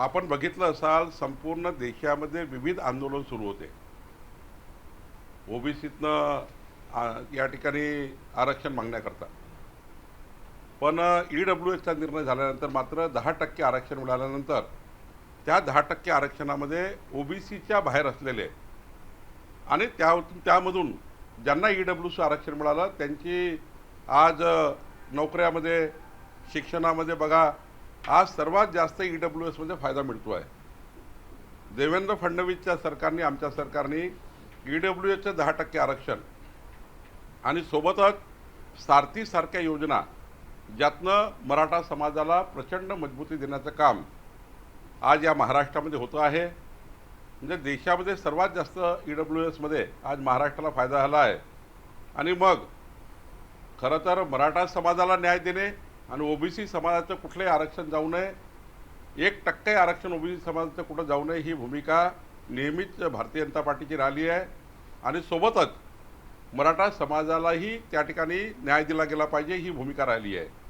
आपण बघितलं असाल संपूर्ण देशामध्ये विविध आंदोलन सुरू होते. ओबीसीतनं या ठिकाणी आरक्षण मागण्याकरता. पण ई डब्ल्यू एसचा निर्णय झाल्यानंतर मात्र दहा टक्के आरक्षण मिळाल्यानंतर त्या दहा टक्के आरक्षणामध्ये ओबीसीच्या बाहेर असलेले आणि त्या त्यामधून ज्यांना ई डब्ल्यूचं आरक्षण मिळालं त्यांची आज नोकऱ्यामध्ये शिक्षणामध्ये बघा आज सर्वात जास्त ई डब्ल्यू एसमध्ये फायदा मिळतो आहे देवेंद्र फडणवीसच्या सरकारने आमच्या सरकारने ई डब्ल्यू एसचं दहा टक्के आरक्षण आणि सोबतच सारथीसारख्या योजना ज्यातनं मराठा समाजाला प्रचंड मजबूती देण्याचं काम आज या महाराष्ट्रामध्ये होतं आहे. म्हणजे देशामध्ये सर्वात जास्त ई डब्ल्यू एसमध्ये आज महाराष्ट्राला फायदा झाला आहे. आणि मग खरं तर मराठा समाजाला न्याय देणे आणि ओबीसी समाजाचं कुठलंही आरक्षण जाऊ नये. एक टक्के आरक्षण ओबीसी समाजाचं कुठं जाऊ नये ही भूमिका नेहमीच भारतीय जनता पार्टीची राहिली आहे. आणि सोबतच मराठा समाजालाही त्या ठिकाणी न्याय दिला गेला पाहिजे ही भूमिका राहिली आहे.